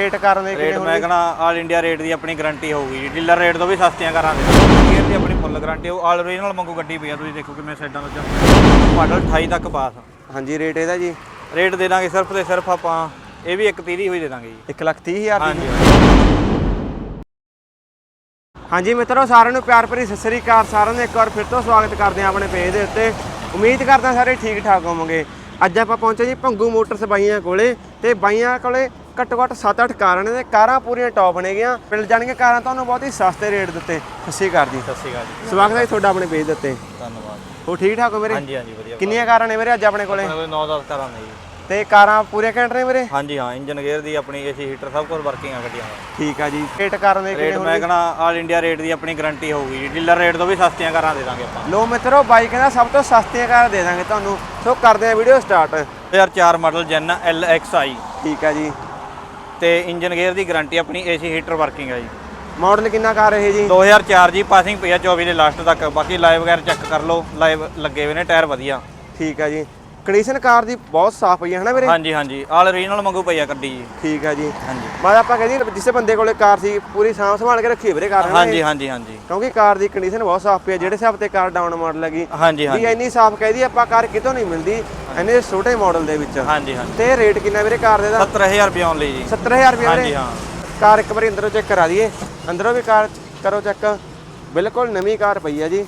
Rate ਕਰਨ ਦੇ rate ਮੈਂ ਕਹਣਾ ਆਲ ਇੰਡੀਆ ਰੇਟ ਦੀ ਆਪਣੀ ਗਾਰੰਟੀ ਹੋਊਗੀ ਜੀ। ਡੀਲਰ ਰੇਟ ਤੋਂ ਵੀ ਸਸਤੀਆਂ ਕਰਾਂ ਦੇ ਗੇਅਰ ਦੀ ਆਪਣੀ ਫੁੱਲ ਗਾਰੰਟੀ ਉਹ ਆਲ ਓਰੀਜਨਲ ਵਾਂਗੂ ਗੱਡੀ ਪਈ ਆ ਤੁਸੀਂ ਦੇਖੋ ਕਿਵੇਂ ਸਾਈਡਾਂ ਵਿੱਚ ਮਾਡਲ 28 ਤੱਕ ਪਾਸ ਹਾਂਜੀ ਰੇਟ ਇਹਦਾ ਜੀ। ਰੇਟ ਦੇ ਦਾਂਗੇ ਸਿਰਫ ਤੇ ਸਿਰਫ ਆਪਾਂ ਇਹ ਵੀ ਇੱਕ 30 ਦੀ ਹੋਈ ਦੇ ਦਾਂਗੇ ਜੀ। 1 ਲੱਖ 30 ਹਜ਼ਾਰ ਦੀ ਹਾਂਜੀ ਹਾਂਜੀ। ਮਿੱਤਰੋ ਸਾਰਿਆਂ ਨੂੰ ਪਿਆਰ ਭਰੀ ਸਤਿ ਸ੍ਰੀ ਅਕਾਲ। ਸਾਰਿਆਂ ਨੂੰ ਇੱਕ ਵਾਰ ਫਿਰ ਤੋਂ ਸਵਾਗਤ ਕਰਦੇ ਹਾਂ ਆਪਣੇ ਪੇਜ ਦੇ ਉੱਤੇ। ਉਮੀਦ ਕਰਦੇ ਸਾਰੇ ਠੀਕ ਠਾਕ ਹੋਵੋਗੇ। ਅੱਜ ਆਪਾਂ ਪਹੁੰਚੇ ਜੀ ਭੰਗੂ ਮੋਟਰਸ ਬਾਈਆਂ ਕੋਲੇ ਤੇ ਬਾਈਆਂ ਕੋਲੇ ਘੱਟੋ ਘੱਟ 7-8 ਕਾਰਾਂ ਨੇ ਕਾਰਾਂ ਪੂਰੀਆਂ ਟੌਪ ਨੇਗੀਆਂ ਮਿਲ ਜਾਣਗੀਆਂ ਕਾਰਾਂ ਤੁਹਾਨੂੰ ਬਹੁਤ ਹੀ ਸਸਤੇ ਰੇਟ ਦਿੱਤੇ ਅਕਾਲ ਜੀ। ਸਤਿ ਸ਼੍ਰੀ ਅਕਾਲ ਜੀ। ਸਵਾਗਤ ਹੈ ਜੀ ਤੁਹਾਡਾ ਆਪਣੇ ਪੇਜ ਦੇ ਉੱਤੇ। ਧੰਨਵਾਦ। ਹੋ ਠੀਕ ਠਾਕ ਹੋ ਮੇਰੇ ਹਾਂਜੀ ਹਾਂਜੀ ਵਧੀਆ। ਕਿੰਨੀਆਂ ਕਾਰਾਂ ਨੇ ਮੇਰੇ ਅੱਜ ਆਪਣੇ ਕੋਲੇ? ਆਪਣੇ ਕੋਲ 9-10 ਕਾਰਾਂ ਨੇ ਜੀ। ਤੇ ਕਾਰਾਂ ਪੂਰੇ ਘੰਟੇ ਨੇ ਮੇਰੇ ਹਾਂਜੀ ਹਾਂ ਇੰਜਨ ਗੇਅਰ ਦੀ ਆਪਣੀ ਏਸੀ ਹੀਟਰ ਸਭ ਕੁਝ ਵਰਕਿੰਗ ਆ ਗੱਡੀਆਂ ਦਾ। ਠੀਕ ਆ ਜੀ। ਰੇਟ ਕਾਰਾਂ ਦੇ ਰੇਟ ਕਿੰਨੇ ਮੈਂ ਕਹਣਾ ਆਲ ਇੰਡੀਆ ਰੇਟ ਦੀ ਆਪਣੀ ਗਾਰੰਟੀ ਹੋਊਗੀ ਜੀ। ਡੀਲਰ ਰੇਟ ਤੋਂ ਵੀ ਸਸਤੀਆਂ ਕਰਾਂ ਦੇ ਦਾਂਗੇ ਆਪਾਂ। ਲੋ ਮਿੱਤਰੋ ਬਾਈ ਕਹਿੰਦਾ ਸਭ ਤੋਂ ਸਸਤੀਆਂ ਕਾਰਾਂ ਦੇ ਦਾਂਗੇ ਤੁਹਾਨੂੰ। ਸੋ ਕਰਦੇ ਆ video start 2004 model Zen LXI ਠੀਕ ਆ ਜੀ। ਤੇ ਇੰਜਨ ਗੇਅਰ ਦੀ ਗਾਰੰਟੀ ਆਪਣੀ ਏਸੀ ਹੀਟਰ ਵਰਕਿੰਗ ਹੈ ਜੀ। ਮਾਡਲ ਕਿੰਨਾ ਕਾਰ ਇਹ ਜੀ? 2004 ਜੀ ਪਾਸਿੰਗ ਪਈ ਆ 24 ਦੇ ਲਾਸਟ ਤੱਕ। ਬਾਕੀ ਲਾਈਵ ਵਗੈਰਾ ਚੈੱਕ ਕਰ ਲਓ ਲਾਈਵ ਲੱਗੇ ਹੋਏ ਨੇ ਟਾਇਰ ਵਧੀਆ। ਠੀਕ ਆ ਜੀ। ਕੰਡੀਸ਼ਨ ਕਾਰ ਦੀ ਬਹੁਤ ਸਾਫ਼ ਪਈ ਹੈ ਹਨਾ ਵੀਰੇ? ਹਾਂਜੀ ਹਾਂਜੀ। ਆਲ ਓਰੀਜਨਲ ਵਾਂਗੂ ਪਈ ਆ ਗੱਡੀ ਜੀ। ਠੀਕ ਆ ਜੀ। ਹਾਂਜੀ। ਮੈਂ ਆਪਾਂ ਕਹਿੰਦੇ ਜਿਸ ਬੰਦੇ ਕੋਲੇ ਕਾਰ ਸੀ ਪੂਰੀ ਸਾਂਭ ਸੰਭਾਲ ਕੇ ਰੱਖੀ ਹੈ ਵੀਰੇ ਕਾਰ ਹਨਾ ਇਹ? ਹਾਂਜੀ ਹਾਂਜੀ ਹਾਂਜੀ। ਕਿਉਂਕਿ ਕਾਰ ਦੀ ਕੰਡੀਸ਼ਨ ਬਹੁਤ ਸਾਫ਼ ਪਈ ਹੈ ਜਿਹੜੇ ਹਿਸਾਬ ਤੇ ਕਾਰ ਡਾਊਨ ਮਾਡਲ ਹੈਗੀ ਹਾਂਜੀ ਵੀ ਹਾਂਜੀ। ਇੰਨੀ ਸਾਫ਼ ਕਹਿਦੀ ਆਪਾਂ ਕਾਰ ਕਿਤੋਂ ਨਹੀਂ ਮਿਲਦੀ ਇੰਨੇ ਛੋਟੇ ਮਾਡਲ ਦੇ ਵਿੱਚ। ਹਾਂਜੀ ਹਾਂਜੀ। ਤੇ ਰੇਟ ਕਿੰਨਾ ਵੀਰੇ ਕਾਰ ਦੇ ਦਾ? 70000 ਰੁਪਏ ਓਨਲੀ ਜੀ। 70000 ਰੁਪਏ ਹਾਂਜੀ ਵੀਰੇ ਹਾਂ। ਕਾਰ ਇੱਕ ਵਾਰੀ ਅੰਦਰੋਂ ਚੈੱਕ ਕਰਾ ਦਈਏ। ਅੰਦਰੋਂ ਵੀ ਕਾਰ ਕਰੋ ਚੈੱਕ ਬਿਲਕੁਲ ਨਵੀਂ ਕਾਰ ਪਈ ਹੈ ਜੀ।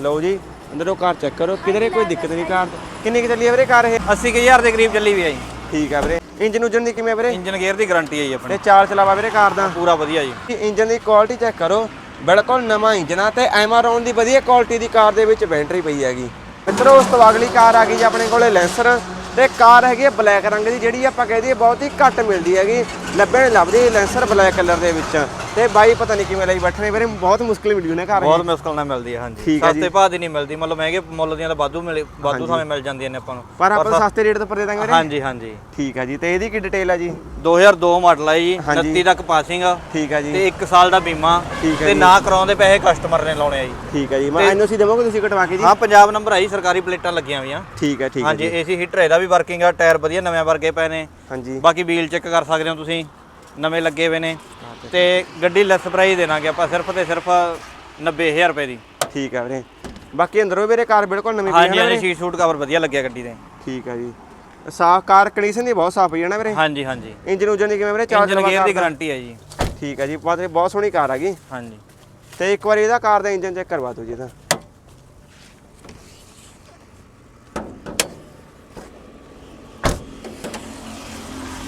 ਲਓ ਜੀ ਅੰਦਰੋਂ ਕਾਰ ਚੈੱਕ ਕਰੋ। ਕਿਧਰੇ ਕੋਈ ਦਿੱਕਤ ਨਹੀਂ ਕਾਰ ਕਿੰਨੀ ਕਿ ਚੱਲੀ ਹੈ ਵੀਰੇ ਕਾਰ ਇਹ? 80000 ਦੇ ਕਰੀਬ ਚੱਲੀ ਵੀ ਆ ਜੀ। ਠੀਕ ਹੈ ਵੀਰੇ। ਇੰਜਨ ਉਜਨ ਦੀ ਕਿਵੇਂ ਵੀਰੇ? ਇੰਜਨ ਗੇਅਰ ਦੀ ਗਾਰੰਟੀ ਹੈ ਜੀ ਆਪਣੀ। ਤੇ ਚਾਰ ਚਲਾਵਾ ਵੀਰੇ ਕਾਰ ਦਾ? ਪੂਰਾ ਵਧੀਆ ਜੀ। ਇੰਜਨ ਦੀ ਕੁਆਲਿਟੀ ਚੈੱਕ ਕਰੋ। ਬਿਲਕੁਲ ਨਵਾਂ ਇੰਜਨ ਆ ਤੇ ਐਮਾਰੋਨ ਦੀ ਵਧੀਆ ਕੁਆਲਿਟੀ ਦੀ ਕਾਰ ਦੇ ਵਿੱਚ ਬੈਟਰੀ ਪਈ ਹੈਗੀ। ਮਿੱਤਰੋ ਉਸ ਤੋਂ ਅਗਲੀ ਕਾਰ ਆ ਗਈ ਜੀ ਆਪਣੇ ਕੋਲੇ ਲੈਂਸਰ। ਤੇ ਕਾਰ ਹੈਗੀ ਹੈ ਬਲੈਕ ਰੰਗ ਦੀ ਜਿਹੜੀ ਆਪਾਂ ਕਹਿ ਦਈਏ ਬਹੁਤ ਹੀ ਘੱਟ ਮਿਲਦੀ ਹੈਗੀ। ਲੱਭਣ ਨਹੀਂ ਲੱਭਦੀ ਲੈਂਸਰ ਬਲੈਕ ਕਲਰ ਦੇ ਵਿੱਚ। ਤੇ ਬਾਈ ਪਤਾ ਨਹੀਂ ਕਿਵੇਂ ਲਈ ਬੈਠਣੇ ਵੀਰੇ ਬਹੁਤ ਮੁਸ਼ਕਿਲ ਮਿਲੀ ਉਹਨੇ ਕਾਰ ਬਹੁਤ ਮੁਸ਼ਕਲ ਨਾਲ ਮਿਲਦੀ ਹੈ ਹਾਂਜੀ। ਹੈ। ਸਸਤੇ ਭਾਅ ਦੀ ਨਹੀਂ ਮਿਲਦੀ ਮਤਲਬ ਮਹਿੰਗੇ ਮੁੱਲ ਦੀਆਂ ਤਾਂ ਵਾਧੂ ਮਿਲੇ ਵਾਧੂ ਸਮੇਂ ਮਿਲ ਜਾਂਦੀਆਂ ਨੇ ਆਪਾਂ ਨੂੰ। ਪਰ ਆਪਾਂ ਸਸਤੇ ਰੇਟ ਤੇ ਪਰ ਦੇ ਦਾਂਗੇ ਵੀਰੇ। ਹਾਂਜੀ ਹਾਂਜੀ। ਠੀਕ ਹੈ ਜੀ ਤੇ ਇਹਦੀ ਕੀ ਡਿਟੇਲ ਆ ਜੀ? 2002 ਮਾਡਲ ਹੈ ਜੀ ਹਾਂਜੀ। 29 ਤੱਕ ਪਾਸਿੰਗ ਆ। ਠੀਕ ਹੈ ਜੀ। ਤੇ 1 ਸਾਲ ਦਾ ਬੀਮਾ। ਠੀਕ ਹੈ ਤੇ। ਨਾ ਕਰਾਉਂਦੇ ਪੈਸੇ ਕਸਟਮਰ ਨੇ ਲਾਉਣੇ ਆ ਜੀ। ਠੀਕ ਹੈ ਜੀ ਮੈਂ ਐਨਓਸੀ ਦੇਵੋਗੇ ਤੁਸੀਂ ਕਟਵਾ ਕੇ ਜੀ? ਹਾਂ ਪੰਜਾਬ ਨੰਬਰ ਆਈ ਸਰਕਾਰੀ ਪਲੇਟਾਂ ਲੱਗੀਆਂ ਹੋਈਆਂ। ਠੀਕ ਹੈ ਠੀਕ ਹੈ ਹਾਂਜੀ ਏਸੀ ਹੀਟਰ ਇਹਦਾ ਵੀ ਵਰਕਿੰਗ ਆ ਟਾਇਰ ਵਧੀਆ ਨਵੇਂ ਵਰਗੇ ਪਏ ਨੇ। ਹਾਂਜੀ। ਬਾਕੀ ਵੀਲ ਚੈੱਕ ਕਰ ਸਕਦੇ ਹੋ ਤੁਸੀਂ। ਨਵੇਂ ਲੱਗੇ ਹੋਏ ਨੇ। ਤੇ ਗੱਡੀ ਲੈਸ ਪ੍ਰਾਈਸ ਦੇਣਾਗੇ ਆਪਾਂ ਸਿਰਫ ਤੇ ਸਿਰਫ 90000 ਰੁਪਏ ਦੀ। ਠੀਕ ਹੈ ਵੀਰੇ। ਬਾਕੀ ਅੰਦਰੋਂ ਵੀਰੇ ਕਾਰ ਬਿਲਕੁਲ ਨਵੀਂ ਪਈ ਹਾਂਜੀ ਹੈ ਹਾਂਜੀ ਸੀਟ ਸੂਟ ਕਵਰ ਵਧੀਆ ਲੱਗਿਆ ਗੱਡੀ ਦੇ। ਠੀਕ ਹੈ ਜੀ। ਸਾਫ਼ ਕਾਰ ਕੰਡੀਸ਼ਨ ਦੀ ਬਹੁਤ ਸਾਫ਼ ਪਈ ਹੈ ਨਾ ਵੀਰੇ? ਹਾਂਜੀ ਹਾਂਜੀ। ਇੰਜਨ ਉਜਨ ਦੀ ਕਿਵੇਂ ਵੀਰੇ? ਚਾਰ ਇੰਜਨ ਗੇਅਰ ਦੀ ਗਾਰੰਟੀ ਹੈ ਜੀ? ਠੀਕ ਹੈ ਜੀ ਬਹੁਤ ਬਹੁਤ ਸੋਹਣੀ ਕਾਰ ਹੈਗੀ ਹਾਂਜੀ। ਤੇ ਇੱਕ ਵਾਰੀ ਇਹਦਾ ਕਾਰ ਦਾ ਇੰਜਨ ਚੈੱਕ ਕਰਵਾ ਦਿਓ ਜੀ ਇਹਦਾ।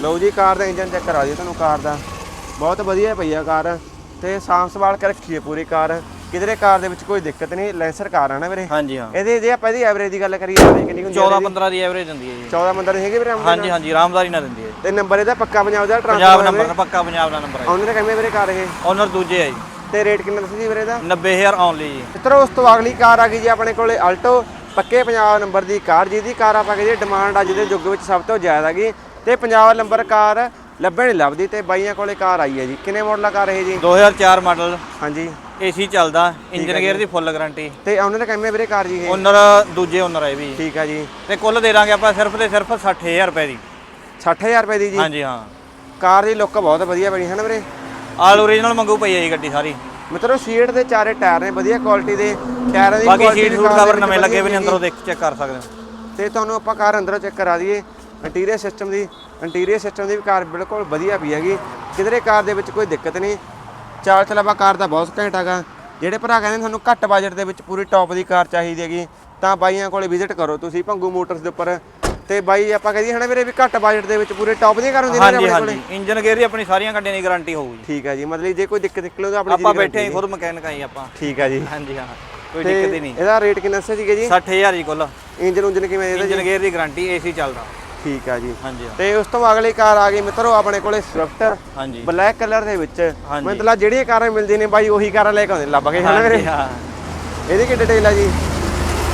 ਲਓ ਜੀ ਕਾਰ ਦਾ ਇੰਜਨ ਚੈੱਕ ਕਰਾ ਦਿਓ ਤੁਹਾਨੂੰ ਕਾਰ ਦਾ। ਬਹੁਤ ਵਧੀਆ ਪਈ ਆ ਕਾਰ ਤੇ ਸਾਂਭ ਸੰਭਾਲ ਕੇ ਰੱਖੀ ਹੈ ਪੂਰੀ ਕਾਰ। ਕਿਧਰੇ ਕਾਰ ਦੇ ਵਿੱਚ ਕੋਈ ਦਿੱਕਤ ਨਹੀਂ ਲੈਂਸਰ ਕਾਰ ਆ ਨਾ ਵੀਰੇ। ਹਾਂਜੀ ਹਾਂ। ਇਹਦੇ ਜੇ ਆਪਾਂ ਇਹਦੀ ਐਵਰੇਜ ਦੀ ਗੱਲ ਕਰੀਏ ਐਵਰੇਜ ਕਿੰਨੀ ਹੁੰਦੀ 14 15 ਦੀ ਐਵਰੇਜ ਦਿੰਦੀ ਹੈ ਜੀ। 14 ਨੰਬਰ ਹੈਗੇ ਵੀਰੇ ਹਾਂਜੀ ਹਾਂਜੀ ਆਰਾਮਦਾਰੀ ਨਾਲ ਦਿੰਦੀ ਹੈ ਤੇ ਨੰਬਰ ਇਹਦਾ ਪੱਕਾ ਪੰਜਾਬ ਦਾ ਪੰਜਾਬ ਟ੍ਰਾਂਸਪੋਰਟ ਨੰਬਰ ਦਾ ਪੱਕਾ ਪੰਜਾਬ ਦਾ ਨੰਬਰ ਹੈ ਨੇ ਕਹਿੰਦੇ ਵੀਰੇ ਕਾਰ ਇਹ? ਓਨਰ ਦੂਜੇ ਹੈ ਜੀ। ਤੇ ਰੇਟ ਕਿੰਨਾ ਦੱਸੀ ਜੀ ਵੀਰੇ ਦਾ 90000 ਓਨਲੀ ਜੀ। ਮਿੱਤਰੋ ਉਸ ਤੋਂ ਅਗਲੀ ਕਾਰ ਆ ਗਈ ਜੀ ਆਪਣੇ ਕੋਲੇ ਆਲਟੋ ਪੱਕੇ ਪੰਜਾਬ ਨੰਬਰ ਦੀ ਕਾਰ ਜਿਹਦੀ ਕਾਰ ਆਪਾਂ ਕਹਿੰਦੇ ਡਿਮਾਂਡ ਅੱਜ ਦੇ ਯੁੱਗ ਵਿੱਚ ਸਭ ਤੋਂ ਜ਼ਿਆਦਾ ਹੈਗੀ ਤੇ ਪੰਜਾਬ ਨੰਬਰ ਕਾਰ ਲੱਭਣ ਨਹੀਂ ਲੱਭਦੀ ਤੇ ਬਾਈਆਂ ਕੋਲੇ ਕਾਰ ਆਈ ਹੈ ਜੀ। ਕਿੰਨੇ ਮਾਡਲ ਕਾਰ ਇਹ ਜੀ? 2004 ਮਾਡਲ ਹਾਂਜੀ। ਏਸੀ ਚੱਲਦਾ ਇੰਜਨ ਗੇਅਰ ਦੀ ਫੁੱਲ ਗਾਰੰਟੀ ਤੇ ਉਹਨਾਂ ਨੇ ਕਹਿੰਦੇ ਵੀਰੇ ਕਾਰ ਜੀ ਇਹ? ਓਨਰ ਦੂਜੇ ਓਨਰ ਹੈ ਵੀ। ਠੀਕ ਆ ਜੀ। ਤੇ ਕੁੱਲ ਦੇ ਦਾਂਗੇ ਆਪਾਂ ਸਿਰਫ ਤੇ ਸਿਰਫ 60000 ਰੁਪਏ ਦੀ। 60000 ਰੁਪਏ ਦੀ ਜੀ? ਹਾਂਜੀ ਹਾਂ। ਕਾਰ ਦੀ ਲੁੱਕ ਬਹੁਤ ਵਧੀਆ ਬਣੀ ਹੈ ਨਾ ਵੀਰੇ? ਆਲ ਓਰੀਜਨਲ ਮੰਗੂ ਪਈ ਹੈ ਜੀ ਗੱਡੀ ਸਾਰੀ। ਮਿੱਤਰੋ ਸੀਟ ਦੇ ਚਾਰੇ ਟਾਇਰ ਨੇ ਵਧੀਆ ਕੁਆਲਿਟੀ ਦੇ। ਟਾਇਰਾਂ ਦੀ ਬਾਕੀ ਸੀਟ ਸੂਟ ਕਵਰ ਨਵੇਂ ਲੱਗੇ ਵੀ ਨੇ। ਅੰਦਰੋਂ ਦੇਖ ਚੈੱਕ ਕਰ ਸਕਦੇ ਹੋ। ਤੇ ਤੁਹਾਨੂੰ ਆਪਾਂ ਕਾਰ ਅੰਦਰੋਂ ਚੈੱਕ ਕਰਾ ਦਈਏ। ਇੰਟੀਰੀਅਰ ਸਿਸਟਮ ਦੀ ਇੰਟੀਰੀਅਰ ਸਿਸਟਮ ਦੀ ਵੀ ਕਾਰ ਬਿਲਕੁਲ ਵਧੀਆ ਪਈ ਹੈਗੀ। ਕਿਧਰੇ ਕਾਰ ਦੇ ਵਿੱਚ ਕੋਈ ਦਿੱਕਤ ਨਹੀਂ। ਚਾਲ ਚਲਾਵਾ ਕਾਰ ਦਾ ਬਹੁਤ ਘੈਂਟ ਹੈਗਾ। ਜਿਹੜੇ ਭਰਾ ਕਹਿੰਦੇ ਤੁਹਾਨੂੰ ਘੱਟ ਬਜਟ ਦੇ ਵਿੱਚ ਪੂਰੀ ਟੌਪ ਦੀ ਕਾਰ ਚਾਹੀਦੀ ਹੈਗੀ ਤਾਂ ਬਾਈਆਂ ਕੋਲੇ ਵਿਜ਼ਿਟ ਕਰੋ ਤੁਸੀਂ ਭੰਗੂ ਮੋਟਰਸ ਦੇ ਉੱਪਰ। ਤੇ ਬਾਈ ਆਪਾਂ ਕਹਦੇ ਹਨਾ ਵੀਰੇ ਵੀ ਘੱਟ ਬਜਟ ਦੇ ਵਿੱਚ ਪੂਰੇ ਟੌਪ ਦੀਆਂ ਕਾਰ ਹੁੰਦੀਆਂ ਨੇ ਆਪਣੇ ਕੋਲੇ। ਹਾਂਜੀ ਇੰਜਨ ਗੇਅਰ ਦੀ ਆਪਣੀ ਸਾਰੀਆਂ ਗੱਡੀਆਂ ਦੀ ਗਾਰੰਟੀ ਹੋਊਗੀ ਠੀਕ ਹੈ ਜੀ ਮਤਲਬ ਜੇ ਕੋਈ ਦਿੱਕਤ ਨਿਕਲੇ ਤਾਂ ਆਪਣੀ ਆਪਾਂ ਬੈਠੇ ਹਾਂ ਖੁਦ ਮਕੈਨਿਕ ਆਈ ਆਪਾਂ। ਠੀਕ ਹੈ ਜੀ। ਹਾਂਜੀ ਹਾਂ। ਕੋਈ ਦਿੱਕਤ ਹੀ ਨਹੀਂ। ਇਹਦਾ ਰੇਟ ਕਿੰਨਾ ਸੀਗਾ ਜੀ? 60000 ਜੀ ਕੁੱਲ। ਇੰਜਨ ਉਂਜਨ ਕਿਵੇਂ ਇਹਦਾ ਜੀ? ਇੰਜਨ ਗੇਅਰ ਦੀ ਗਾਰੰਟੀ ਏਸੀ ਚੱਲਦਾ। ਠੀਕ ਹੈ ਜੀ। ਹਾਂਜੀ ਹਾਂ। ਤੇ ਉਸ ਤੋਂ ਅਗਲੀ ਕਾਰ ਆ ਗਈ ਮਿੱਤਰੋ ਆਪਣੇ ਕੋਲੇ ਸਵਿਫਟ ਹਾਂਜੀ। ਬਲੈਕ ਕਲਰ ਦੇ ਵਿੱਚ। ਹਾਂਜੀ। ਮਤਲਬ ਜਿਹੜੀਆਂ ਕਾਰਾਂ ਮਿਲਦੀਆਂ ਨੇ ਬਾਈ ਉਹੀ ਕਾਰਾਂ ਲੈ ਕੇ ਆਉਂਦੇ ਨੇ ਲੱਭ ਕੇ ਹਨਾ ਵੀਰੇ। ਹਾਂਜੀ, ਹਾਂ। ਇਹਦੀ ਕੀ ਡਿਟੇਲ ਆ ਜੀ?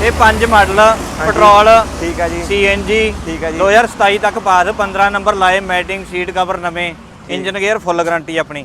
ਇਹ ਪੰਜ ਮਾਡਲ ਪੈਟਰੋਲ ਠੀਕ ਆ ਜੀ। ਸੀਐਨਜੀ ਠੀਕ ਆ ਜੀ। 2027 ਤੱਕ ਪਾਸ 15 ਨੰਬਰ ਲਾਏ ਮੈਟਿੰਗ ਸੀਟ ਕਵਰ ਨਵੇਂ ਇੰਜਨ ਗੇਅਰ ਫੁੱਲ ਗਾਰੰਟੀ ਆਪਣੀ।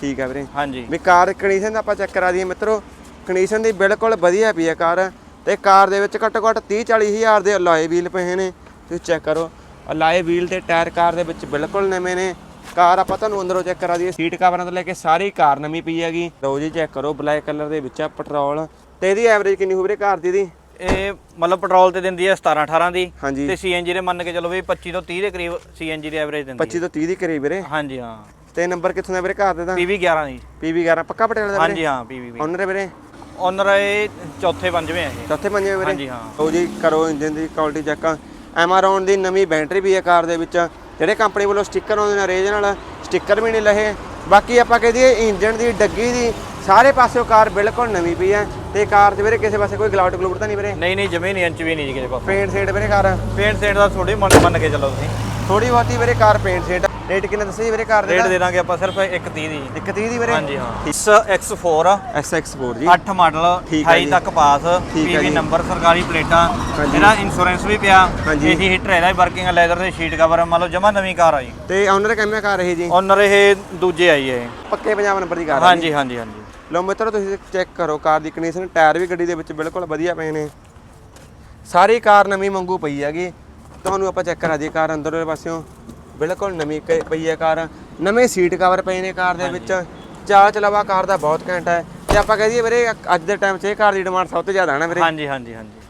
ਠੀਕ ਆ ਵੀਰੇ। ਹਾਂਜੀ। ਵੀ ਕਾਰ ਕੰਡੀਸ਼ਨ ਦਾ ਆਪਾਂ ਚੈੱਕ ਕਰਾ ਦਈਏ ਮਿੱਤਰੋ ਕੰਡੀਸ਼ਨ ਦੀ ਬਿਲਕੁਲ ਵਧੀਆ ਪਈ ਆ ਕਾਰ। ਤੇ ਕਾਰ ਦੇ ਵਿੱਚ ਘੱਟੋ ਘੱਟ 30 40 ਹਜ਼ਾਰ ਦੇ ਅਲਾਏ ਵੀਲ ਪਏ ਨੇ ਤੁਸੀਂ ਚੈੱਕ ਕਰੋ। ਅਲਾਏ ਵੀਲ ਤੇ ਟਾਇਰ ਕਾਰ ਦੇ ਵਿੱਚ ਬਿਲਕੁਲ ਨਵੇਂ ਨੇ। ਕਾਰ ਆਪਾਂ ਤੁਹਾਨੂੰ ਅੰਦਰੋਂ ਚੈੱਕ ਕਰਾ ਦਈਏ। ਸੀਟ ਕਵਰਾਂ ਤੋਂ ਲੈ ਕੇ ਸਾਰੀ ਕਾਰ ਨਵੀਂ ਪਈ ਹੈਗੀ। ਲਓ ਜੀ ਚੈੱਕ ਕਰੋ ਬਲੈਕ ਕਲਰ ਦੇ ਵਿੱਚ ਆ ਪੈਟਰੋਲ ਤੇ ਇਹਦੀ ਐਵਰੇਜ ਕਿੰਨੀ ਹੋਊ ਵੀਰੇ ਕਾਰ ਦੀ ਇਹਦੀ? ਇਹ ਮਤਲਬ ਪੈਟਰੋਲ ਤੇ ਦਿੰਦੀ ਹੈ 17 18 ਦੀ। ਹਾਂਜੀ। ਤੇ ਸੀਐਨਜੀ ਦੇ ਮੰਨ ਕੇ ਚਲੋ ਵੀ 25 ਤੋਂ 30 ਦੇ ਕਰੀਬ ਸੀਐਨਜੀ ਦੀ ਐਵਰੇਜ ਦਿੰਦੀ 25 ਤੋਂ 30 ਦੀ ਕਰੀਬ ਵੀਰੇ। ਹੈ ਹਾਂਜੀ ਹਾਂ। ਤੇ ਨੰਬਰ ਕਿੱਥੋਂ ਦਾ ਵੀਰੇ ਕਾਰ ਦੇ ਦਾ ਪੀਵੀ 11 ਦੀ। PB 11 ਪੱਕਾ ਪਟਿਆਲਾ ਦਾ ਵੀਰੇ? ਹਾਂਜੀ ਹਾਂ ਪੀਵੀ ਓਨਰ ਵੀਰੇ? ਓਨਰ ਇਹ ਚੌਥੇ ਪੰਜਵੇਂ ਆ ਇਹ। ਚੌਥੇ ਪੰਜਵੇਂ ਵੀਰੇ? ਹਾਂਜੀ ਹਾਂ। ਲਓ ਜੀ ਕਰੋ ਇੰਜਨ ਦੀ ਕੁਆਲਿਟੀ ਚੈੱਕ ਐਮਾਰੌਨ ਦੀ ਨਵੀਂ ਬੈਟਰੀ ਵੀ ਹੈ ਕਾਰ ਦੇ ਵਿੱਚ। ਜਿਹੜੇ ਕੰਪਨੀ ਵੱਲੋਂ ਸਟicker ਆਉਂਦੇ ਨੇ ਰੇਜ ਨਾਲ ਸਟicker ਵੀ ਨਹੀਂ ਲਏ ਬਾਕੀ ਆਪਾਂ ਕਹਿ ਦਈਏ ਇੰਜਨ ਦੀ ਡੱਗੀ ਦੀ ਸਾਰੇ ਪਾਸਿਓਂ ਕਾਰ ਬਿਲਕੁਲ ਨਵੀਂ ਪਈ ਹੈ ਤੇ ਕਾਰ 'ਚ ਵੀਰੇ ਕਿਸੇ ਪਾਸੇ ਕੋਈ ਗਲਾਵਟ ਗਲੂਟ ਤਾਂ ਨਹੀਂ ਵੀਰੇ? ਨਹੀਂ ਨਹੀਂ ਜਮੇ ਨਹੀਂ ਇੰਚ ਵੀ ਨਹੀਂ ਜੀ ਕਿਸੇ ਪਾਸੇ। ਪੇਂਟ ਸੇਟ ਵੀਰੇ ਕਾਰ। ਪੇਂਟ ਸੇਟ ਦਾ ਥੋੜੀ ਮੰਨ ਮੰਨ ਕੇ ਚੱਲੋ ਤੁਸੀਂ। ਥੋੜੀ ਬਹੁਤੀ ਵੀਰੇ ਕਾਰ ਪੇਂਟ ਸੇਟ ਰੇਟ ਕਿੰਨਾ ਦੱਸਿਆ ਜੀ ਵੀਰੇ ਕਾਰ ਦੇ ਰੇਟ ਦੇ? ਦਾਂਗੇ ਆਪਾਂ ਸਿਰਫ 130 ਦੀ। ਜੀ। ਇੱਕ 30 ਦੀ ਵੀਰੇ? ਹਾਂਜੀ ਹਾਂ। ਇਸ X4 XX4 ਜੀ। 8 ਮਾਡਲ ਠੀਕ ਹੈ 28 ਜੀ। ਤੱਕ ਪਾਸ। ਪੀਵੀ। ਨੰਬਰ ਸਰਕਾਰੀ ਪਲੇਟਾਂ। ਇਹਦਾ ਇੰਸ਼ੋਰੈਂਸ ਵੀ ਪਿਆ। ਏਸੀ ਹੀਟਰ ਇਹਦਾ ਵਰਕਿੰਗ ਲੈਦਰ ਦੇ ਸ਼ੀਟ ਕਵਰ ਮੰਨ ਲਓ ਜਮਾ ਨਵੀਂ ਕਾਰ ਆ ਜੀ। ਤੇ ਓਨਰ ਕਿੰਨਾ ਕਾਰ ਇਹ ਜੀ? ਓਨਰ ਇਹ ਦੂਜੇ ਆਈ ਹੈ ਪੱਕੇ ਪੰਜਾਬ ਨੰਬਰ ਦੀ ਕਾਰ ਹਾਂਜੀ ਹਾਂਜੀ ਹਾਂਜੀ। ਲਓ ਮਿੱਤਰੋ ਤੁਸੀਂ ਚੈੱਕ ਕਰੋ ਕਾਰ ਦੀ ਕੰਡੀਸ਼ਨ ਟਾਇਰ ਵੀ ਗੱਡੀ ਦੇ ਵਿੱਚ ਬਿਲਕੁਲ ਵਧੀਆ ਪਏ ਨੇ। ਸਾਰੀ ਕਾਰ ਨਵੀਂ ਮੰਗੂ ਪਈ ਹੈਗੀ। ਤੁਹਾਨੂੰ ਆਪਾਂ ਚੈੱਕ ਕਰਾ ਦਈਏ ਕਾਰ ਅੰਦਰਲੇ ਪਾਸਿਓਂ। ਬਿਲਕੁਲ ਨਵੀਂ ਪਈ ਹੈ ਕਾਰ। ਨਵੇਂ ਸੀਟ ਕਵਰ ਪਏ ਨੇ ਕਾਰ ਦੇ ਵਿੱਚ। ਚਾਲ ਚਲਾਵਾ ਕਾਰ ਦਾ ਬਹੁਤ ਘੈਂਟ ਹੈ। ਤੇ ਆਪਾਂ ਕਹਿ ਦਈਏ ਵੀਰੇ ਅੱਜ ਦੇ ਟਾਈਮ 'ਚ ਇਹ ਕਾਰ ਦੀ ਡਿਮਾਂਡ ਸਭ ਤੋਂ ਜ਼ਿਆਦਾ ਹੈ ਨਾ ਵੀਰੇ? ਹਾਂਜੀ ਹਾਂਜੀ ਹਾਂਜੀ।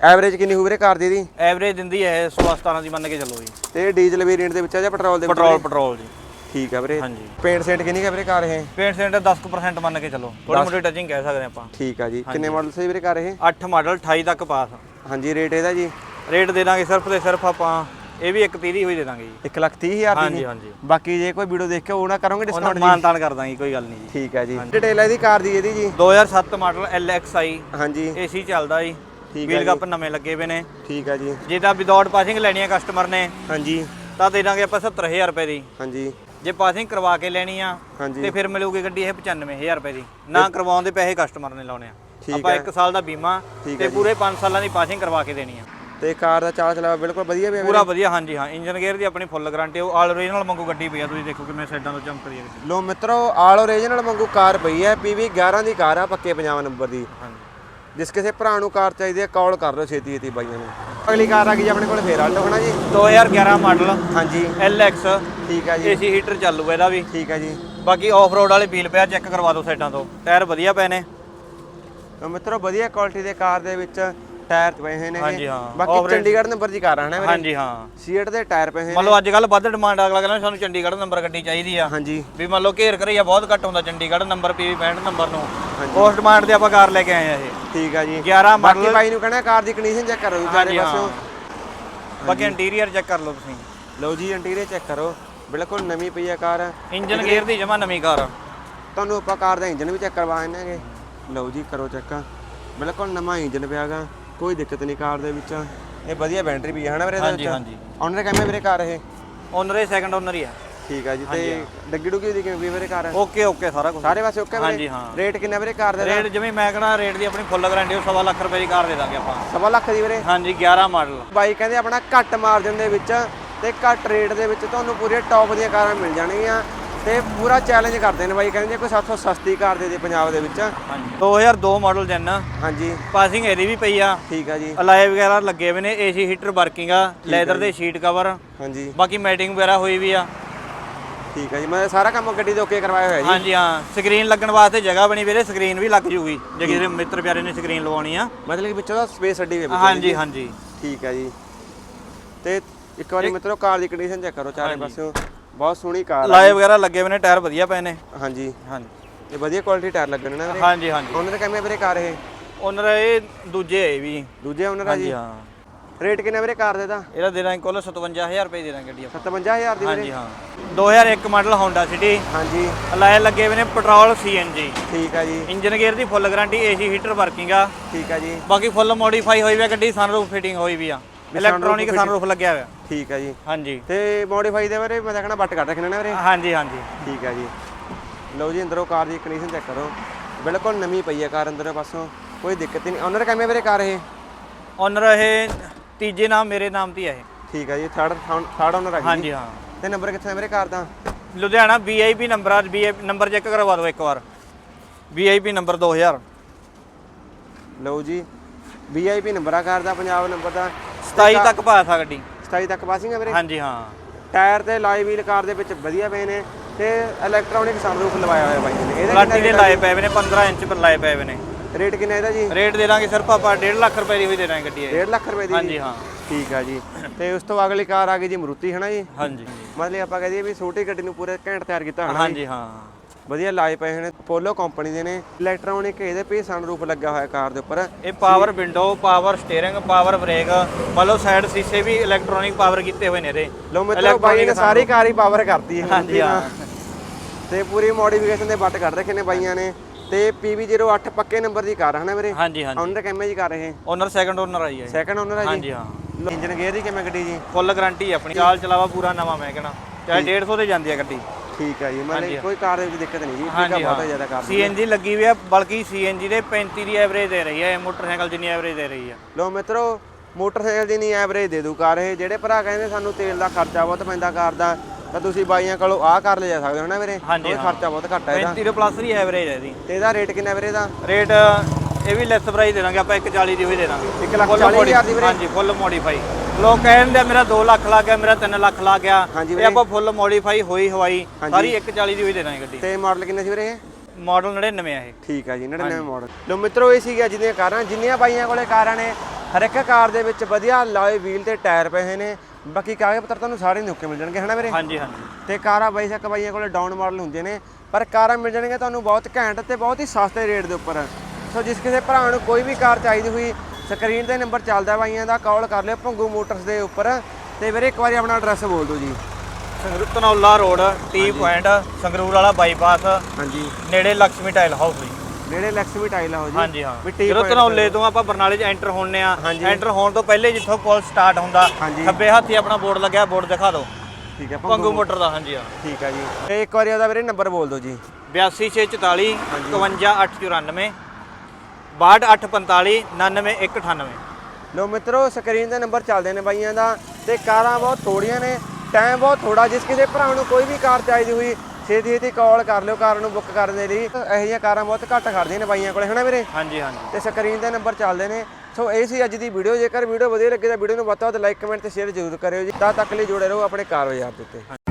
ਐਵਰੇਜ ਕਿੰਨੀ ਹੋਊ ਵੀਰੇ ਕਾਰ ਦੀ ਇਹਦੀ? ਐਵਰੇਜ ਦਿੰਦੀ ਹੈ 16 17 ਦੀ ਮੰਨ ਕੇ ਚੱਲੋ ਜੀ। ਤੇ ਡੀਜ਼ਲ ਵੇਰੀਐਂਟ ਦੇ ਵਿੱਚ ਆ ਜਾਂ ਪੈਟਰੋਲ ਦੇ ਵਿੱਚ ਪੈਟਰੋਲ? ਪੈਟਰੋਲ ਜੀ। ਠੀਕ ਹੈ ਵੀਰੇ। ਹਾਂਜੀ। ਪੇਂਟ ਸੈਂਟ ਕਿੰਨੀ ਹੈ ਵੀਰੇ ਕਾਰ ਇਹ? ਪੇਂਟ ਸੈਂਟਰ 10% ਮੰਨ ਕੇ ਚੱਲੋ। ਥੋੜੀ ਮੋਟੀ ਟਚਿੰਗ ਕਹਿ ਸਕਦੇ ਆਪਾਂ। ਠੀਕ ਆ ਜੀ। ਕਿੰਨੇ ਮਾਡਲ ਸੀ ਵੀਰੇ ਕਾਰ ਇਹ? 8 ਮਾਡਲ 28 ਤੱਕ ਪਾਸ ਹਾਂਜੀ ਰੇਟ ਇਹਦਾ ਜੀ। ਰੇਟ ਦੇ ਦਾਂਗੇ ਸਿਰਫ ਤੇ ਸਿਰਫ ਆਪਾਂ ਇਹ ਵੀ 130 ਦੀ ਹੋਈ ਦੇ ਦਾਂਗੇ ਜੀ। 1 ਲੱਖ 30 ਹਜ਼ਾਰ ਦੀ ਹਾਂਜੀ ਜੀ? ਹਾਂਜੀ। ਬਾਕੀ ਜੇ ਕੋਈ ਵੀਡੀਓ ਦੇਖ ਕੇ ਉਹ ਨਾ ਕਰੋਗੇ ਉਹਨਾਂ ਡਿਸਕਾਊਂਟ ਨੂੰ ਮਾਨਤਾਨ ਕਰ ਦਾਂਗੇ ਕੋਈ ਗੱਲ ਨਹੀਂ ਜੀ। ਠੀਕ ਹੈ ਜੀ। ਡਿਟੇਲ ਇਹਦੀ ਕਾਰ ਦੀ ਇਹਦੀ ਜੀ? 2007 ਮਾਡਲ LXI ਹਾਂਜੀ। ਏਸੀ ਚੱਲਦਾ ਜੀ। ਠੀਕ ਹੈ ਵੀਲ ਕੱਪ ਨਵੇਂ ਲੱਗੇ ਹੋਏ ਨੇ। ਠੀਕ ਹੈ ਜੀ। ਜੇ ਤਾਂ ਵਿਦਆਊਟ ਪਾਸਿੰਗ ਲੈਣੀ ਹੈ ਕਸਟਮਰ ਨੇ ਹਾਂਜੀ। ਤਾਂ ਦੇ ਦਾਂਗੇ ਆਪਾਂ 70000 ਰੁਪਏ ਦੀ। ਹਾਂਜੀ। ਜੇ ਪਾਸਿੰਗ ਕਰਵਾ ਕੇ ਲੈਣੀ ਆ ਹਾਂਜੀ। ਤੇ ਫਿਰ ਮਿਲੂਗੀ ਗੱਡੀ ਇਹ 95000 ਰੁਪਏ ਦੀ। ਨਾ ਕਰਵਾਉਣ ਦੇ ਪੈਸੇ ਕਸਟਮਰ ਨੇ ਲਾਉਣੇ ਆ। ਠੀਕ ਆਪਾਂ ਹੈ। 1 ਸਾਲ ਦਾ ਬੀਮਾ ਠੀਕ ਤੇ ਜੀ। ਪੂਰੇ 5 ਸਾਲਾਂ ਦੀ ਪਾਸਿੰਗ ਕਰਵਾ ਕੇ ਦੇਣੀ ਆ। ਤੇ ਕਾਰ ਦਾ ਚਾਲ ਚਲਾਵਾ ਬਿਲਕੁਲ ਵਧੀਆ ਪਿਆ ਪੂਰਾ ਵਧੀਆ ਹਾਂਜੀ ਹਾਂ। ਇੰਜਨ ਗੇਅਰ ਦੀ ਆਪਣੀ ਫੁੱਲ ਗਾਰੰਟੀ ਉਹ ਆਲ ਓਰੀਜਨਲ ਵਾਂਗੂ ਗੱਡੀ ਪਈ ਆ ਤੁਸੀਂ ਦੇਖੋ ਕਿਵੇਂ ਸਾਈਡਾਂ ਤੋਂ ਚਮਕ ਰਹੀ ਹੈ ਲੋ ਮਿੱਤਰੋ ਆਲ ਓਰੀਜਨਲ ਵਾਂਗੂ ਕਾਰ ਪਈ ਹੈ। PV 11 ਦੀ ਕਾਰ ਆ ਪੱਕੇ ਪੰਜਾਬ ਨੰਬਰ ਦੀ। ਹਾਂਜੀ। ਜਿਸ ਕਿਸੇ ਭਰਾ ਨੂੰ ਕਾਰ ਚਾਹੀਦੀ ਹੈ ਕਾਲ ਕਰ ਲਓ ਛੇਤੀ ਛੇਤੀ ਬਾਈਆਂ ਨੂੰ। ਅਗਲੀ ਕਾਰ ਆ ਗਈ ਜੀ ਆਪਣੇ ਕੋਲ ਫੇਰ ਆਲਟੋ ਹਨਾ ਜੀ? 2011 ਮਾਡਲ। ਹਾਂਜੀ। LX ਠੀਕ ਹੈ ਜੀ। ਏਸੀ ਹੀਟਰ ਚੱਲੂ ਇਹਦਾ ਵੀ। ਠੀਕ ਹੈ ਜੀ। ਬਾਕੀ ਆਫ ਰੋਡ ਵਾਲੇ ਵੀਲ ਪਿਆ ਚੈੱਕ ਕਰਵਾ ਦਿਓ ਸਾਈਡਾਂ ਤੋਂ। ਟਾਇਰ ਵਧੀਆ ਪਏ ਨੇ। ਮਿੱਤਰੋ ਵਧੀਆ ਕੁਆਲਿਟੀ ਦੇ ਕਾਰ ਦੇ ਵਿੱਚ ਟਾਇਰ ਪਏ ਹੋਏ ਨੇ ਹਾਂਜੀ, ਹਾਂ। ਬਾਕੀ ਚੰਡੀਗੜ੍ਹ ਨੰਬਰ ਦੀ ਕਾਰ ਆ ਨਾ ਵੀਰੇ ਹਾਂਜੀ ਹਾਂ। ਸੀਟ ਦੇ ਟਾਇਰ ਪਏ ਹੋਏ ਮੰਨ ਲਓ ਅੱਜ ਕੱਲ ਵੱਧ ਡਿਮਾਂਡ ਅਗਲਾ ਕਹਿੰਦਾ ਸਾਨੂੰ ਚੰਡੀਗੜ੍ਹ ਨੰਬਰ ਗੱਡੀ ਚਾਹੀਦੀ ਆ। ਹਾਂਜੀ। ਵੀ ਮੰਨ ਲਓ ਘੇਰ ਕਰਈਆ ਬਹੁਤ ਘੱਟ ਹੁੰਦਾ ਚੰਡੀਗੜ੍ਹ ਨੰਬਰ ਪੀਵੀ 65 ਨੰਬਰ ਨੂੰ। ਉਸ ਡਿਮਾਂਡ ਤੇ ਆਪਾਂ ਕਾਰ ਲੈ ਕੇ ਆਏ ਆ ਇਹ। ਠੀਕ ਆ ਜੀ। 11 ਬਾਕੀ ਬਾਈ ਨੂੰ ਕਹਿਣਾ ਕਾਰ ਦੀ ਕੰਡੀਸ਼ਨ ਚੈੱਕ ਕਰੋ ਸਾਰੇ ਪਾਸਿਓਂ। ਬਾਕੀ ਇੰਟੀਰੀਅਰ ਚੈੱਕ ਕਰ ਲਓ ਤੁਸੀਂ। ਲਓ ਜੀ ਇੰਟੀਰੀਅਰ ਚੈੱਕ ਕਰੋ। ਬਿਲਕੁਲ ਨਵੀਂ ਪਈ ਆ ਕਾਰ। ਇੰਜਨ ਗੇਅਰ ਦੀ ਜਮਾ ਨਵੀਂ ਕਾਰ ਆ। ਤੁਹਾਨੂੰ ਆਪਾਂ ਕਾਰ ਦਾ ਇੰਜਨ ਵੀ ਚੈੱਕ ਕਰਵਾ ਆਣਾਗੇ ਲਓ ਜੀ ਕਰੋ ਚੈੱਕ ਬਿਲਕੁਲ ਨਵਾਂ ਇੰਜਨ ਪਿਆਗਾ ਕੋਈ ਦਿੱਕਤ ਨਹੀਂ ਕਾਰ ਦੇ ਵਿੱਚ। ਇਹ ਵਧੀਆ ਬੈਟਰੀ ਵੀ ਹੈ ਹਨਾ ਵੀਰੇ ਇਹਦੇ ਹਾਂਜੀ ਹਾਂਜੀ। ਆਨਰ ਕਹਿੰਦੇ ਵੀਰੇ ਕਾਰ ਇਹ। ਓਨਰ ਇਹ ਸੈਕੰਡ ਓਨਰ ਹੀ ਆ। ਠੀਕ ਆ ਜੀ ਤੇ ਡੱਗੀ ਡੁੱਗੀ ਦੀ ਕਿਵੇਂ ਵੀਰੇ ਕਾਰ? ਓਕੇ ਓਕੇ ਸਾਰਾ ਕੁਝ ਸਾਰੇ ਪਾਸੇ ਓਕੇ ਵੀਰੇ? ਹਾਂਜੀ, ਹਾਂ। ਰੇਟ ਕਿੰਨਾ ਵੀਰੇ ਕਾਰ ਦਾ ਰੇਟ ਜਿਵੇਂ ਮੈਂ ਕਹਣਾ ਰੇਟ ਦੀ ਆਪਣੀ ਫੁੱਲ ਗਾਰੰਟੀ ਉਹ ਸਵਾ ਲੱਖ ਰੁਪਏ ਦੀ ਕਾਰ ਦੇ ਦਾਂਗੇ ਆਪਾਂ। ਸਵਾ ਲੱਖ ਦੀ ਵੀਰੇ? ਹਾਂਜੀ 11 ਮਾਡਲ। ਬਾਈ ਕਹਿੰਦੇ ਆਪਣਾ ਘੱਟ ਮਾਰਜਨ ਦੇ ਵਿੱਚ ਤੇ ਘੱਟ ਰੇਟ ਦੇ ਵਿੱਚ ਤੁਹਾਨੂੰ ਪੂਰੇ ਟੌਪ ਦੀਆਂ ਕਾਰਾਂ ਮਿਲ ਜਾਣਗੀਆਂ। ਤੇ ਪੂਰਾ ਚੈਲੰਜ ਕਰਦੇ ਨੇ ਬਾਈ ਕਹਿੰਦੇ ਜੇ ਕੋਈ ਸਾਥੋਂ ਸਸਤੀ ਕਾਰ ਦੇ ਦੇ ਪੰਜਾਬ ਦੇ ਵਿੱਚ। ਹਾਂਜੀ। 2002 ਮਾਡਲ ਜਨ। ਹਾਂਜੀ। ਪਾਸਿੰਗ ਇਹਦੀ ਵੀ ਪਈ ਆ। ਠੀਕ ਆ ਜੀ। ਅਲਾਏ ਵਗੈਰਾ ਲੱਗੇ ਹੋਏ ਨੇ ਏਸੀ ਹੀਟਰ ਵਰਕਿੰਗ ਆ ਲੈਦਰ ਦੇ ਸ਼ੀਟ ਕਵਰ ਹਾਂਜੀ। ਬਾਕੀ ਮੈਟਿੰਗ ਵਗੈਰਾ ਹੋਈ ਵੀ ਆ। ਠੀਕ ਆ ਜੀ ਮੈਂ ਸਾਰਾ ਕੰਮ ਗੱਡੀ ਦੇ ਓਕੇ ਕਰਵਾਇਆ ਹੋਇਆ ਜੀ। ਹਾਂਜੀ ਹਾਂ। ਸਕਰੀਨ ਲੱਗਣ ਵਾਸਤੇ ਜਗ੍ਹਾ ਬਣੀ ਵੀਰੇ ਸਕਰੀਨ ਵੀ ਲੱਗ ਜੂਗੀ। ਜੇ ਕਿਸੇ ਮਿੱਤਰ ਪਿਆਰੇ ਨੇ ਸਕਰੀਨ ਲਵਾਉਣੀ ਆ। ਮਤਲਬ ਕਿ ਵਿੱਚੋਂ ਦਾ ਸਪੇਸ ਅੱਡੀ ਹੋਈ ਹੈ ਹਾਂਜੀ ਹਾਂਜੀ। ਠੀਕ ਆ ਜੀ। ਤੇ ਇੱਕ ਵਾਰੀ ਮਿੱਤਰੋ ਕਾਰ ਦੀ ਕੰਡੀਸ਼ਨ ਚੈੱਕ ਕਰੋ ਚਾਰੇ ਪਾਸਿਓਂ। ਬਹੁਤ ਸੋਹਣੀ ਕਾਰ ਲਾਏ ਵਗੈਰਾ ਲੱਗੇ ਹੋਏ ਨੇ ਟਾਇਰ ਵਧੀਆ ਪਏ ਨੇ। ਹਾਂਜੀ। ਹਾਂਜੀ। ਤੇ ਵਧੀਆ ਕੁਆਲਿਟੀ ਟਾਇਰ ਲੱਗਣੇ ਨਾ ਹਾਂਜੀ ਹਾਂਜੀ। ਓਨਰ ਕਹਿੰਦੇ ਵੀਰੇ ਕਾਰ ਇਹ? ਓਨਰ ਇਹ ਦੂਜੇ ਹੈ ਵੀ। ਦੂਜੇ ਓਨਰ ਆ ਜੀ? ਹਾਂ। ਰੇਟ ਕਿੰਨਾ ਵੀਰੇ ਕਾਰ ਦੇ ਦਾ? ਇਹਦਾ ਦੇ ਦਾਂਗੇ ਕੁੱਲ 57000 ਰੁਪਏ ਦੇ ਦਾਂਗੇ ਗੱਡੀ ਆਪਾਂ। 57000 ਦੀ ਵੀਰੇ? ਹਾਂਜੀ ਹਾਂ। 2001 ਮਾਡਲ Honda City ਹਾਂਜੀ। ਅਲਾਏ ਲੱਗੇ ਹੋਏ ਨੇ ਪੈਟਰੋਲ CNG ਠੀਕ ਆ ਜੀ। ਇੰਜਨ ਗੇਅਰ ਦੀ full guarantee AC heater working ਆ। ਠੀਕ ਆ ਜੀ। ਬਾਕੀ ਫੁੱਲ ਮੋਡੀਫਾਈ ਹੋਈ ਵੀ ਆ ਗੱਡੀ ਸਨਰੂਫ ਫਿਟਿੰਗ ਹੋਈ ਵੀ ਆ। ਇਲੈਕਟ੍ਰੋਨਿਕ ਸਨਰੂਫ ਲੱਗਿਆ ਹੋਇਆ। ਠੀਕ ਆ ਜੀ। ਹਾਂਜੀ। ਤੇ ਮੋਡੀਫਾਈ ਦੇ ਬਾਰੇ ਮੈਂ ਤਾਂ ਕਹਣਾ ਬੱਟ ਕੱਟ ਰੱਖਣਾ ਨਾ ਵੀਰੇ। ਹਾਂਜੀ ਹਾਂਜੀ। ਠੀਕ ਆ ਜੀ। ਲਓ ਜੀ ਅੰਦਰੋਂ ਕਾਰ ਦੀ ਕੰਡੀਸ਼ਨ ਚੈੱਕ ਕਰੋ। ਬਿਲਕੁਲ ਨਵੀਂ ਪਈ ਹੈ ਕਾਰ ਅੰਦਰੋਂ ਪਾਸੋਂ। ਕੋਈ ਦਿੱਕਤ ਹੀ ਨਹੀਂ। ਓਨਰ ਕਹਿੰਦੇ ਵੀਰੇ ਕਾਰ ਇਹ? ਓਨਰ ਇਹ ਤੀਜੇ ਨਾਮ ਮੇਰੇ ਨਾਮ ਤੇ ਇਹ। ਠੀਕ ਆ ਜੀ ਥਰਡ ਥਰਡ ਓਨਰ ਗਈ ਹਾਂਜੀ ਹਾਂ। ਤੇ ਨੰਬਰ ਕਿੱਥੇ ਹੈ ਵੀਰੇ ਕਾਰ ਦਾ? ਲੁਧਿਆਣਾ VIP ਨੰਬਰ ਆ। VIP ਨੰਬਰ ਚੈੱਕ ਕਰਵਾ ਦਿਓ ਇੱਕ ਵਾਰ। VIP ਨੰਬਰ 2000 ਲਓ ਜੀ ਵੀਆਈਪੀ ਨੰਬਰ ਆ ਕਾਰ ਦਾ ਪੰਜਾਬ ਨੰਬਰ ਦਾ। 27 ਤੱਕ ਪਾਸ ਆ ਗੱਡੀ। 27 ਤੱਕ ਪਾਸਿੰਗ ਹੈ ਵੀਰੇ? ਹਾਂਜੀ ਹਾਂ। ਟਾਇਰ ਤੇ ਲਾਈ ਵੀਲ ਕਾਰ ਦੇ ਵਿੱਚ ਵਧੀਆ ਪਏ ਨੇ ਤੇ ਇਲੈਕਟ੍ਰੋਨਿਕ ਸਨਰੂਫ ਲਵਾਇਆ ਹੋਇਆ ਬਾਈ ਨੇ। ਇਹਦਾ ਪਲਾਟੀ ਦੇ ਲਾਏ ਪਏ ਨੇ 15 ਇੰਚ ਪਰ ਲਾਏ ਪਏ ਨੇ। ਰੇਟ ਕਿੰਨਾ ਇਹਦਾ ਜੀ? ਰੇਟ ਦੇ ਦਾਂਗੇ ਸਿਰਫ ਆਪਾਂ 1.5 ਲੱਖ ਰੁਪਏ ਦੀ ਹੋਈ ਦੇ ਦਾਂਗੇ ਗੱਡੀ ਇਹ। 1.5 ਲੱਖ ਰੁਪਏ ਦੀ? ਹਾਂਜੀ ਹਾਂ। ਠੀਕ ਆ ਜੀ। ਤੇ ਉਸ ਤੋਂ ਅਗਲੀ ਕਾਰ ਆ ਗਈ ਜੀ ਮਰੂਤੀ ਹੈ ਨਾ ਜੀ? ਹਾਂਜੀ। ਮਤਲਬ ਆਪਾਂ ਕਹਦੇ ਵੀ ਛੋਟੀ ਗੱਡੀ ਨੂੰ ਪੂਰੇ ਘੈਂਟ ਤਿਆਰ ਕੀਤਾ ਹਨਾ ਹਾਂਜੀ ਹਾਂ। ਵਧੀਆ ਲਾਏ ਪਏ ਨੇ ਪੋਲੋ ਕੰਪਨੀ ਦੇ ਨੇ। ਇਲੈਕਟ੍ਰੋਨਿਕ ਇਹਦੇ ਪੇ ਸਨਰੂਫ ਲੱਗਾ ਹੋਇਆ ਕਾਰ ਦੇ ਉੱਪਰ। ਇਹ power window power steering power brake ਮਤਲਬ ਸਾਈਡ ਸੀਸੇ ਵੀ ਇਲੈਕਟ੍ਰੋਨਿਕ ਪਾਵਰ ਕੀਤੇ ਹੋਏ ਨੇ ਇਹਦੇ। ਲੋ ਮਿੱਤਰੋ ਬਾਈ ਨੇ ਸਾਰੀ ਕਾਰ ਹੀ ਪਾਵਰ ਕਰਤੀ ਹੈ। ਹਾਂਜੀ ਹਾਂ। ਤੇ ਪੂਰੀ ਮੋਡੀਫਿਕੇਸ਼ਨ ਦੇ ਬੱਟ ਕੱਢ ਰੱਖੇ ਨੇ ਬਾਈਆਂ ਨੇ। ਤੇ PV08 ਪੱਕੇ ਨੰਬਰ ਦੀ ਕਾਰ ਹੈ ਨਾ ਵੀਰੇ? ਹਾਂਜੀ ਹਾਂਜੀ। ਦਾ ਕਿੰਨੇ ਜੀ ਕਰ ਰਹੇ ਓਨਰ ਸੈਕੰਡ ਓਨਰ ਆਈ ਹੈ ਸੈਕੰਡ ਓਨਰ ਹੈ ਜੀ? ਹਾਂਜੀ ਹਾਂ। ਇੰਜਨ ਗੇਅਰ ਦੀ ਕਿਵੇਂ ਗੱਡੀ ਜੀ? ਫੁੱਲ ਗਾਰੰਟੀ ਆਪਣੀ। ਚਾਲ ਚਲਾਵਾ ਪੂਰਾ ਨਵਾਂ ਮੈਂ ਕਹਿਣਾ ਚਾਹੇ 150 ਤੇ ਜਾਂਦੀ ਹੈ ਗੱਡੀ। ਠੀਕ ਹੈ ਜੀ ਮਤਲਬ ਕੋਈ ਕਾਰ ਦੇ ਵਿੱਚ ਦਿੱਕਤ ਨਹੀਂ ਜੀ ਠੀਕ ਆ ਬਹੁਤ ਜ਼ਿਆਦਾ ਕਾਰ ਸੀਐਨਜੀ ਲੱਗੀ ਹੋਈ ਹੈ ਬਲਕਿ ਸੀਐਨਜੀ ਦੇ 35 ਦੀ ਐਵਰੇਜ ਦੇ ਰਹੀ ਹੈ ਇਹ ਮੋਟਰਸਾਈਕਲ ਜਿੰਨੀ ਐਵਰੇਜ ਦੇ ਰਹੀ ਹੈ ਲੋ ਮਿੱਤਰੋ ਮੋਟਰਸਾਈਕਲ ਦੀ ਨਹੀਂ ਐਵਰੇਜ ਦੇ ਦੂ ਕਾਰ ਇਹ ਜਿਹੜੇ ਭਰਾ ਕਹਿੰਦੇ ਸਾਨੂੰ ਤੇਲ ਦਾ ਖਰਚਾ ਬਹੁਤ ਪੈਂਦਾ ਕਾਰ ਦਾ ਤਾਂ ਤੁਸੀਂ ਬਾਈਆਂ ਕੋਲੋਂ ਆਹ ਕਾਰ ਲੈ ਜਾ ਸਕਦੇ ਹੋ ਨਾ ਵੀਰੇ? ਹਾਂਜੀ, ਉਹ ਹਾਂ। ਖਰਚਾ ਬਹੁਤ ਘੱਟ ਹੈ ਇਹਦਾ। 35 ਦੇ ਪਲੱਸ ਦੀ ਐਵਰੇਜ ਹੈ ਇਹਦੀ। ਤੇ ਇਹਦਾ ਰੇਟ ਕਿੰਨਾ ਵੀਰੇ ਦਾ ਰੇਟ ਇਹ ਵੀ ਲੈਸ ਪ੍ਰਾਈਸ ਦੇ ਦਾਂਗੇ ਆਪਾਂ 140 ਦੀ ਹੋਈ ਦੇ ਦਾਂਗੇ। ਇੱਕ ਲੱਖ Full ਚਾਲੀ modi- ਹਜ਼ਾਰ ਦੀ ਵੀਰੇ? ਹਾਂਜੀ ਫੁੱਲ ਮੋਡੀਫਾਈ ਲੋਕ ਕਹਿੰਦੇ ਆ ਮੇਰਾ 2 ਲੱਖ ਲੱਗ ਗਿਆ ਮੇਰਾ 3 ਲੱਖ ਲੱਗ ਗਿਆ। ਹਾਂਜੀ ਇਹ ਵੀਰੇ। ਆਪਾਂ ਫੁੱਲ ਮੋਡੀਫਾਈ ਹੋਈ ਹਵਾਈ ਹਾਂਜੀ। ਸਾਰੀ 140 ਦੀ ਹੋਈ ਦੇ ਦਾਂਗੇ ਗੱਡੀ। ਤੇ ਮਾਡਲ ਕਿੰਨੇ ਸੀ ਵੀਰੇ ਇਹ? ਮਾਡਲ 99 ਹੈ ਇਹ। ਠੀਕ ਹੈ ਜੀ 99 ਮਾਡਲ ਲੋ ਮਿੱਤਰੋ ਇਹ ਸੀਗਾ ਜਿਹਦੀਆਂ ਕਾਰਾਂ ਜਿੰਨੀਆਂ ਬਾਈਆਂ ਕੋਲੇ ਕਾਰਾਂ ਨੇ ਹਰ ਇੱਕ ਕਾਰ ਦੇ ਵਿੱਚ ਵਧੀਆ ਲਾਏ ਵੀਲ ਤੇ ਟਾਇਰ ਪਏ ਹੋਏ ਨੇ। ਬਾਕੀ ਕਾਗਜ਼ ਪੱਤਰ ਤੁਹਾਨੂੰ ਸਾਰੇ ਨਿੱਕੇ ਮਿਲ ਜਾਣਗੇ ਹਨਾ ਵੀਰੇ? ਹਾਂਜੀ ਹਾਂਜੀ। ਤੇ ਕਾਰਾਂ ਬਾਈ ਸ਼ੱਕ ਬਾਈਆਂ ਕੋਲੇ ਡਾਊਨ ਮਾਡਲ ਹੁੰਦੇ ਨੇ ਪਰ ਕਾਰਾਂ ਮਿਲ ਜਾਣਗੀਆਂ ਤੁਹਾਨੂੰ ਬਹੁਤ ਘੈਂਟ ਤੇ ਬਹੁਤ ਹੀ ਸਸਤੇ ਰੇਟ ਦੇ ਉੱਪਰ। ਸੋ ਜਿਸ ਕਿਸੇ ਭਰਾ ਨੂੰ ਕੋਈ ਵੀ ਕਾਰ ਚਾਹੀਦੀ ਹੋਈ ਸਕਰੀਨ ਤੇ ਨੰਬਰ ਚੱਲਦਾ ਬਾਈਆਂ ਦਾ ਕਾਲ ਕਰ ਲਿਓ ਭੰਗੂ ਮੋਟਰਸ ਦੇ ਉੱਪਰ। ਤੇ ਵੀਰੇ ਇੱਕ ਵਾਰੀ ਆਪਣਾ ਐਡਰੈਸ ਬੋਲ ਦਿਓ ਜੀ। Sangrur Tanaula road T point Sangrur ਵਾਲਾ ਬਾਈਪਾਸ। ਹਾਂਜੀ। ਨੇੜੇ ਲక్ష్ਮੀ ਟਾਈਲ ਹਾਊਸ ਜੀ। ਨੇੜੇ ਲక్ష్ਮੀ ਟਾਈਲ ਹਾਊਸ ਜੀ। ਹਾਂਜੀ ਹਾਂ। ਜਦੋਂ ਤਨੌਲੇ ਤੋਂ। ਆਪਾਂ ਬਰਨਾਲੇ 'ਚ ਐਂਟਰ ਹੋਣੇ ਆ ਐਂਟਰ ਹੋਣ ਤੋਂ ਪਹਿਲੇ ਜਿੱਥੋਂ ਪੁਲ ਸਟਾਰਟ ਹੁੰਦਾ ਖੱਬੇ ਹੱਥੀ ਆਪਣਾ ਬੋਰਡ ਲੱਗਿਆ ਬੋਰਡ ਦਿਖਾ ਦਿਓ। ਠੀਕ ਹੈ ਪੰਗੂ ਮੋਟਰ ਦਾ ਹਾਂਜੀ ਹਾਂ। ਠੀਕ ਹੈ ਜੀ। ਤੇ ਇੱਕ ਵਾਰੀ ਉਹਦਾ ਵੀਰੇ ਨੰਬਰ ਬੋਲ ਦਿਓ ਜੀ। 8264 51894 62845 99198 ਲੋ ਮਿੱਤਰੋ ਸਕਰੀਨ ਤੇ ਨੰਬਰ ਚੱਲਦੇ ਨੇ ਬਾਈਆਂ ਦਾ ਤੇ ਕਾਰਾਂ ਬਹੁਤ ਥੋੜੀਆਂ ਨੇ ਟਾਈਮ ਬਹੁਤ ਥੋੜਾ ਜਿਸ ਕਿਸੇ ਭਰਾ ਨੂੰ ਕੋਈ ਵੀ ਕਾਰ ਚਾਹੀਦੀ ਹੋਈ ਛੇਤੀ ਛੇਤੀ ਕਾਲ ਕਰ ਲਿਓ ਕਾਰ ਨੂੰ ਬੁੱਕ ਕਰਨ ਦੇ ਲਈ। ਇਹੋ ਜਿਹੀਆਂ ਕਾਰਾਂ ਬਹੁਤ ਘੱਟ ਖੜਦੀਆਂ ਨੇ ਬਾਈਆਂ ਕੋਲੇ ਹਨਾ ਵੀਰੇ? ਹਾਂਜੀ ਹਾਂਜੀ। ਤੇ ਸਕਰੀਨ ਤੇ ਨੰਬਰ ਚੱਲਦੇ ਨੇ। ਸੋ ਇਹ ਸੀ ਅੱਜ ਦੀ ਵੀਡੀਓ ਜੇਕਰ ਵੀਡੀਓ ਵਧੀਆ ਲੱਗੇ ਤਾਂ ਵੀਡੀਓ ਨੂੰ ਵੱਧ ਤੋਂ ਵੱਧ ਲਾਈਕ ਕਮੈਂਟ ਤੇ ਸ਼ੇਅਰ ਜ਼ਰੂਰ ਕਰਿਓ ਜੀ। ਤਦ ਤੱਕ ਲਈ ਜੁੜੇ ਰਹੋ ਆਪਣੇ ਕਾਰ ਬਾਜ਼ਾਰ ਦੇ ਉੱਤੇ।